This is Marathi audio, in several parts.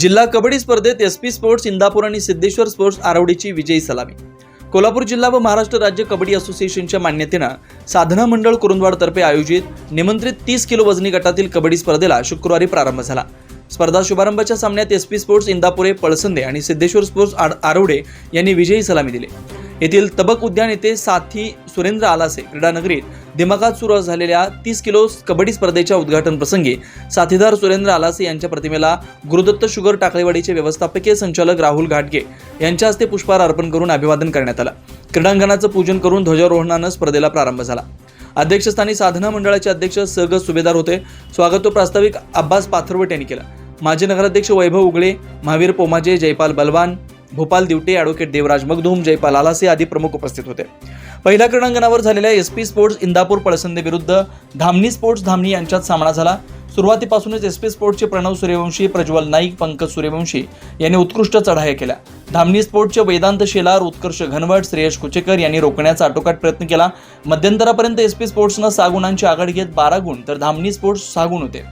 जिल्हा कबड्डी स्पर्धेत एस पी स्पोर्ट्स इंदापूर आणि सिद्धेश्वर स्पोर्ट्स आरवडीची विजयी सलामी. कोल्हापूर जिल्हा व महाराष्ट्र राज्य कबड्डी असोसिएशनच्या मान्यतेनं साधना मंडळ कुरुंदवाडतर्फे आयोजित निमंत्रित तीस किलो वजनी गटातील कबड्डी स्पर्धेला शुक्रवारी प्रारंभ झाला. स्पर्धा शुभारंभाच्या सामन्यात S P sports Indapure Palsande आणि सिद्धेश्वर स्पोर्ट्स आरवडे यांनी विजयी सलामी दिली. येथील तबक उद्यान येथे साथी सुरेंद्र आलासे क्रीडानगरीत दिमागात सुरू झालेल्या तीस किलो कबड्डी स्पर्धेच्या उद्घाटन प्रसंगी साथीदार सुरेंद्र आलासे यांच्या प्रतिमेला गुरुदत्त शुगर टाकळेवाडीचे व्यवस्थापकीय संचालक राहुल घाटगे यांच्या हस्ते पुष्पहार अर्पण करून अभिवादन करण्यात आलं. क्रीडांगणाचं पूजन करून ध्वजारोहणानं स्पर्धेला प्रारंभ झाला. अध्यक्षस्थानी साधना मंडळाचे अध्यक्ष सग सुभेदार होते. स्वागत प्रास्ताविक अब्बास पाथरवट यांनी केलं. माजी नगराध्यक्ष वैभव उगळे महावीर पोमाजे जयपाल बलवान भोपाल दिवटे ॲडव्होकेट देवराज मगदूम जयपाल आलासे आदी प्रमुख उपस्थित होते. पहिल्या क्रीडांगणावर झालेल्या S P sports Indapur Palsande विरुद्ध धामणी स्पोर्ट्स धामणी यांच्यात सामना झाला. सुरुवातीपासूनच एस पी स्पोर्ट्सचे प्रणव सूर्यवंशी प्रज्वल नाईक पंकज सूर्यवंशी यांनी उत्कृष्ट चढाया केल्या. धामणी स्पोर्ट्सचे वेदांत शेलार उत्कर्ष घनवट श्रेयश कुचेकर यांनी रोखण्याचा आटोकाट प्रयत्न केला. मध्यंतरापर्यंत एस पी स्पोर्ट्सनं सहा गुणांची आघाडी घेत बारा गुण तर धामणी स्पोर्ट्स सहा गुण होते.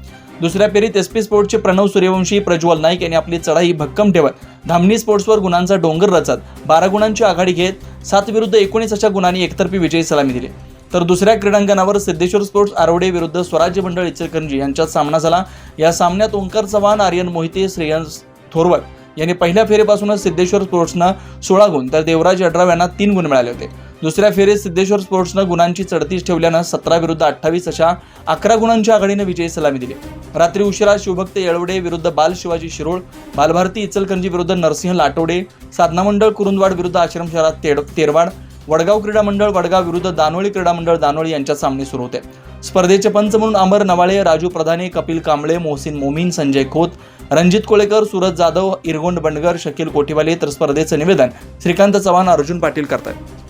दुसऱ्या फेरीत एस पी स्पोर्ट्सचे प्रणव सूर्यवंशी प्रज्वल नाईक यांनी आपली चढाई भक्कम ठेवत धामणी स्पोर्ट्सवर गुणांचा डोंगर रचत बारा गुणांची आघाडी घेत सात विरुद्ध एकोणीस अशा गुणांनी एकतर्फी विजयी सलामी दिली. तर दुसऱ्या क्रीडांगणावर सिद्धेश्वर स्पोर्ट्स आरवडे विरुद्ध स्वराज्य मंडळ इचलकरंजी यांच्यात सामना झाला. या सामन्यात ओंकार चव्हाण आर्यन मोहिते श्रेयंस थोरवट यांनी पहिल्या फेरीपासूनच सिद्धेश्वर स्पोर्ट्सनं सोळा गुण तर देवराज अड्राव यांना तीन गुण मिळाले होते. दुसऱ्या फेरीत सिद्धेश्वर स्पोर्ट्सनं गुणांची चढतीच ठेवल्यानं सतरा विरुद्ध अठ्ठावीस अशा अकरा गुणांच्या आघाडीनं विजयी सलामी दिली. रात्री उशिरा शिवभक्त येळवडे विरुद्ध बाल शिवाजी शिरोळ बालभारती इचलकरंजी विरुद्ध नरसिंह लाटोडे साधना मंडळ कुरुंदवाड विरुद्ध आश्रम शहरात तेड तेरवाड वडगाव क्रीडा मंडळ वडगाव विरुद्ध दानोळी क्रीडा मंडळ दानोळी यांच्या सामने सुरू होते. स्पर्धेचे पंच म्हणून अमर नवाळे राजू प्रधाने कपिल कांबळे मोहसिन मोमीन संजय खोत रणजित कोळेकर सुरज जाधव इरगोंड बंडगर शकील कोठीवाले तर स्पर्धेचं निवेदन श्रीकांत चव्हाण अर्जुन पाटील करतात